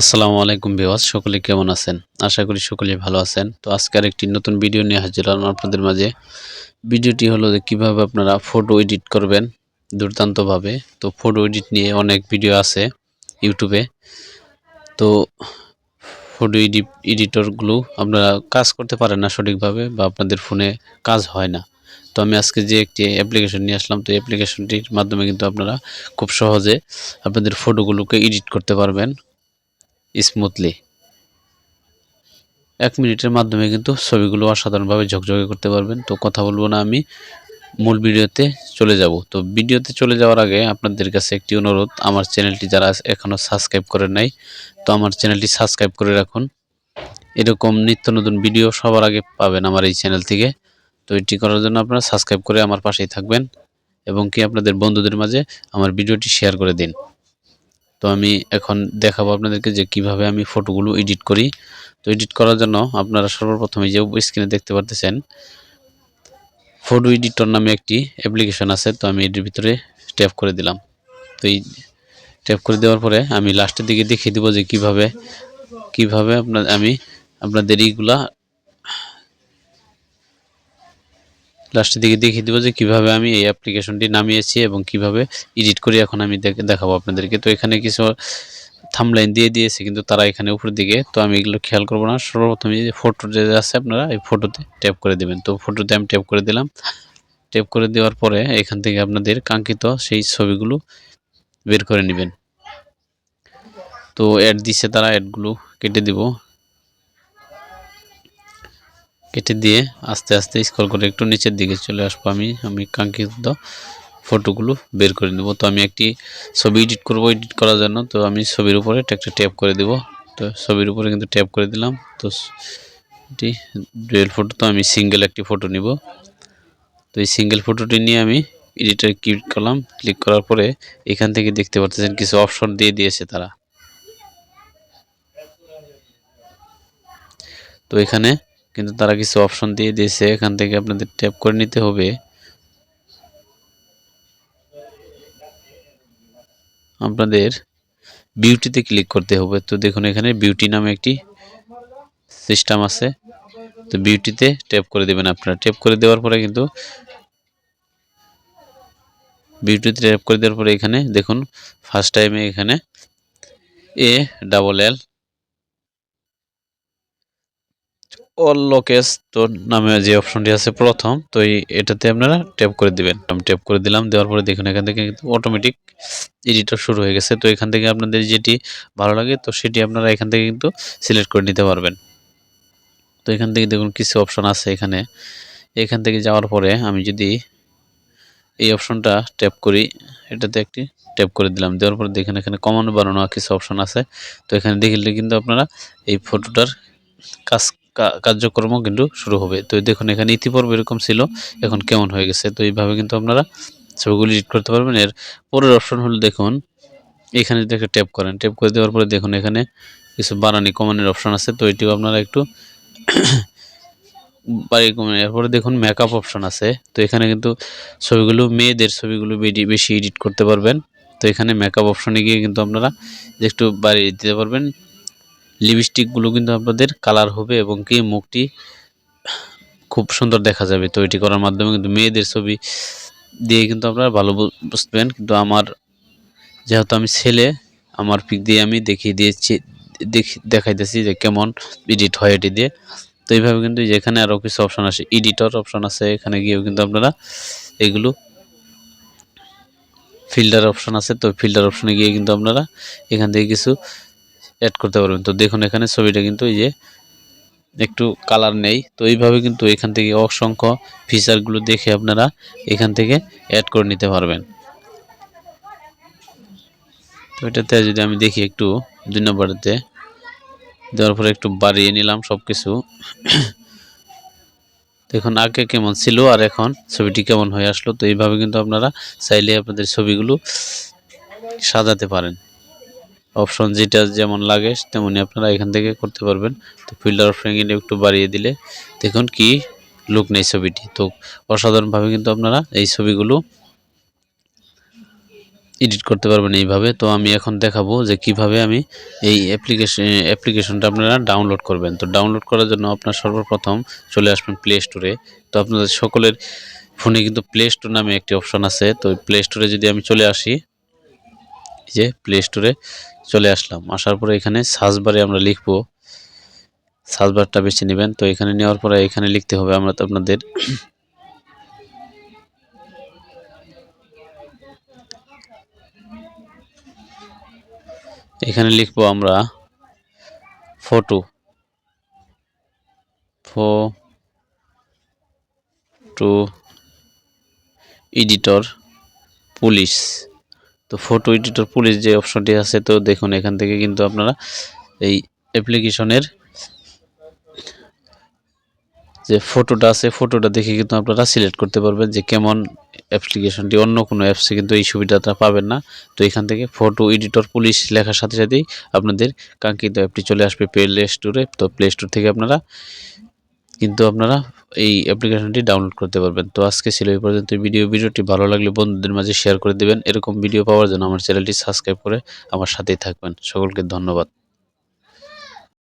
আসসালামু আলাইকুম বিওয়াজ সকলে কেমন আছেন? আশা করি সকলেই ভালো আছেন। তো আজকে একটি নতুন ভিডিও নিয়ে হাজির হলাম আপনাদের মাঝে। ভিডিওটি হলো যে কীভাবে আপনারা ফটো এডিট করবেন দুর্দান্তভাবে। তো ফটো এডিট নিয়ে অনেক ভিডিও আছে ইউটিউবে। তো ফটো এডিট এডিটরগুলো আপনারা কাজ করতে পারেন না সঠিকভাবে বা আপনাদের ফোনে কাজ হয় না। তো আমি আজকে যে একটি অ্যাপ্লিকেশন নিয়ে আসলাম, তো অ্যাপ্লিকেশনটির মাধ্যমে কিন্তু আপনারা খুব সহজে আপনাদের ফটোগুলোকে এডিট করতে পারবেন। স্মুথলি এক মিনিটের মাধ্যমে কিন্তু ছবিগুলো অসাধারণভাবে ঝকঝকে করতে পারবেন। তো কথা বলব না আমি, মূল ভিডিওতে চলে যাব। তো ভিডিওতে চলে যাওয়ার আগে আপনাদের কাছে একটি অনুরোধ, আমার চ্যানেলটি যারা এখনও সাবস্ক্রাইব করেন নাই, তো আমার চ্যানেলটি সাবস্ক্রাইব করে রাখুন। এরকম নিত্য নতুন ভিডিও সবার আগে পাবেন আমার এই চ্যানেল থেকে। তো এটি করার জন্য আপনারা সাবস্ক্রাইব করে আমার পাশেই থাকবেন এবং কি আপনাদের বন্ধুদের মাঝে আমার ভিডিওটি শেয়ার করে দিন। তো আমি এখন দেখাবো আপনাদেরকে যে কীভাবে আমি ফটোগুলো এডিট করি। তো এডিট করার জন্য আপনারা সর্বপ্রথমে যে স্ক্রিনে দেখতে পারতেছেন ফটো এডিটর নামে একটি অ্যাপ্লিকেশন আছে, তো আমি এটির ভিতরে ট্যাপ করে দিলাম। তো এই ট্যাপ করে দেওয়ার পরে আমি লাস্টের দিকে দেখিয়ে দিব যে কীভাবে কীভাবে আপনার আমি আপনাদের এইগুলা লাস্টের দিকে দেখিয়ে দেবো যে কীভাবে আমি এই অ্যাপ্লিকেশনটি নামিয়েছি এবং কীভাবে এডিট করি এখন আমি দেখাবো আপনাদেরকে। তো এখানে কিছু থামলাইন দিয়ে দিয়েছে, কিন্তু তারা এখানে উপরের দিকে, তো আমি এগুলো খেয়াল করব না। সর্বপ্রথম যে ফটো যে আছে আপনারা, এই ফটোতে ট্যাপ করে দেবেন। তো ফটোতে আমি ট্যাপ করে দিলাম। ট্যাপ করে দেওয়ার পরে এখান থেকে আপনাদের কাঙ্ক্ষিত সেই ছবিগুলো বের করে নেবেন। তো অ্যাড দিছে তারা অ্যাডগুলো কেটে দিব। কেটে দিয়ে আস্তে আস্তে স্ক্রল করে একটু নিচের দিকে চলে আসব আমি। আমি কাঙ্ক্ষিত ফটোগুলো বের করে নেব। তো আমি একটি ছবি এডিট করব এডিট করার জন্য। তো আমি ছবির উপরে একটা ট্যাপ করে দেব। তো ছবির উপরে কিন্তু ট্যাপ করে দিলাম। তো এটি ডুয়েল ফটো তো আমি সিঙ্গেল একটি ফটো নিব। তো এই সিঙ্গেল ফটোটি নিয়ে আমি এডিটার ক্লিক করলাম। ক্লিক করার পরে এখান থেকে দেখতে পাচ্ছেন কিছু অপশন দিয়ে দিয়েছে তারা। তো এখানে কিন্তু তারা কিছু অপশন দিয়ে দিয়েছে, এখান থেকে আপনাদের ট্যাপ করে নিতে হবে। আপনাদের বিউটিতে ক্লিক করতে হবে। তো দেখুন, এখানে বিউটি নামে একটি সিস্টেম আছে। তো বিউটিতে ট্যাপ করে দেবেন আপনারা। ট্যাপ করে দেওয়ার পরে কিন্তু বিউটিতে ট্যাপ করে দেওয়ার পরে এখানে দেখুন ফার্স্ট টাইমে এখানে এ ডাবল এল অল লোকেস তো নামে যে অপশনটি আছে প্রথম, তো এটাতে আপনারা ট্যাপ করে দিবেন। আমি ট্যাপ করে দিলাম, দেওয়ার পরে দেখুন এখান থেকে কিন্তু অটোমেটিক এডিটর শুরু হয়ে গেছে। তো এখান থেকে আপনাদের যেটি ভালো লাগে, তো সেটি আপনারা এখান থেকে কিন্তু সিলেক্ট করে নিতে পারবেন। তো এখান থেকে দেখুন কিছু অপশন আছে এখানে। এখান থেকে যাওয়ার পরে আমি যদি এই অপশনটা ট্যাপ করি, এটাতে একটি ট্যাপ করে দিলাম। দেওয়ার পরে দেখেন এখানে কমানো বানানো কিছু অপশন আছে। তো এখানে দেখলে কিন্তু আপনারা এই ফটোটার কাজ কার্যক্রম কিন্তু শুরু হবে। তো দেখুন, এখানে ইতিপূর্বে এরকম ছিল, এখন কেমন হয়ে গেছে? তো এইভাবে কিন্তু আপনারা ছবিগুলি এডিট করতে পারবেন। এর পরের অপশন হলো দেখুন, এখানে যদি একটা ট্যাপ করেন ট্যাপ করে দেওয়ার পরে দেখুন, এখানে কিছু বানানি কমানের অপশন আছে। তো এটিও আপনারা একটু বাড়ি কমে এরপরে দেখুন মেকআপ অপশন আছে। তো এখানে কিন্তু ছবিগুলো, মেয়েদের ছবিগুলো বেশি এডিট করতে পারবেন। তো এখানে মেকআপ অপশনে গিয়ে কিন্তু আপনারা একটু বাড়িয়ে দিতে পারবেন। লিপস্টিকগুলো কিন্তু আপনাদের কালার হবে এবং কি মুখটি খুব সুন্দর দেখা যাবে। তো এটি করার মাধ্যমে কিন্তু মেয়েদের ছবি দিয়ে কিন্তু আপনারা ভালো বুঝবেন। কিন্তু আমার যেহেতু আমি ছেলে, আমার পিক দিয়ে আমি দেখিয়ে দিয়েছি, দেখি দেখাইতেছি যে কেমন এডিট হয় এটি দিয়ে। তো এইভাবে কিন্তু যেখানে আরও কিছু অপশান আছে এডিটর অপশান আছে, এখানে গিয়েও কিন্তু আপনারা এগুলো ফিল্টার অপশান আছে। তো ফিল্টার অপশানে গিয়ে কিন্তু আপনারা এখান থেকে কিছু অ্যাড করতে পারবেন। তো দেখুন, এখানে ছবিটা কিন্তু এই যে একটু কালার নেই। তো এইভাবে কিন্তু এখান থেকে অসংখ্য ফিচারগুলো দেখে আপনারা এখান থেকে অ্যাড করে নিতে পারবেন। তো এটাতে যদি আমি দেখি একটু, দুই নম্বরেতে দেওয়ার পরে একটু বাড়িয়ে নিলাম সব কিছু দেখুন, আগে কেমন ছিল আর এখন ছবিটি কেমন হয়ে আসলো, তো এইভাবে কিন্তু আপনারা চাইলে আপনাদের ছবিগুলো সাজাতে পারেন। অপশন যেটা যেমন লাগে তেমনই আপনারা এখান থেকে করতে পারবেন। তো ফিল্টার ফ্রেঙ্গিন একটু বাড়িয়ে দিলে দেখুন কি লুক নেই ছবিটি। তো অসাধারণভাবে কিন্তু আপনারা এই ছবিগুলো এডিট করতে পারবেন এইভাবে। তো আমি এখন দেখাবো যে কীভাবে আমি এই অ্যাপ্লিকেশন অ্যাপ্লিকেশনটা আপনারা ডাউনলোড করবেন। তো ডাউনলোড করার জন্য আপনার সর্বপ্রথম চলে আসবেন প্লে স্টোরে তো আপনাদের সকলের ফোনে কিন্তু প্লে স্টোর নামে একটি অপশন আছে। তো প্লে স্টোরে যদি আমি চলে আসি যে প্লে স্টোরে চলে আসলাম। আসার পরে এখানে সার্চ বারে আমরা লিখব। সার্চ বারটা বেছে নেবেন। তো এখানে নেওয়ার পরে এখানে লিখতে হবে আমরা তো আপনাদের এখানে লিখব আমরা ফটো ফটো এডিটর পুলিশ তো ফটো এডিটর পুলিশ যে অপশনটি আছে, তো দেখুন, এখান থেকে কিন্তু আপনারা এই অ্যাপ্লিকেশনের যে ফটোটা আছে ফটোটা দেখে কিন্তু আপনারা সিলেক্ট করতে পারবেন যে কেমন অ্যাপ্লিকেশনটি অন্য কোনো অ্যাপসে কিন্তু এই সুবিধাটা পাবেন না। তো এখান থেকে ফটো এডিটর পুলিশ লেখার সাথে সাথেই আপনাদের কাঙ্ক্ষিত অ্যাপটি চলে আসবে প্লে স্টোরে তো প্লে স্টোর থেকে আপনারা কিন্তু আপনারা এই অ্যাপ্লিকেশনটি ডাউনলোড করতে পারবেন। তো আজকে ছিল এই পর্যন্ত ভিডিও, ভিডিওটি ভালো লাগলে বন্ধুদের মাঝে শেয়ার করে দেবেন। এরকম ভিডিও পাওয়ার জন্য আমার চ্যানেলটি সাবস্ক্রাইব করে আমার সাথেই থাকবেন। সকলকে ধন্যবাদ।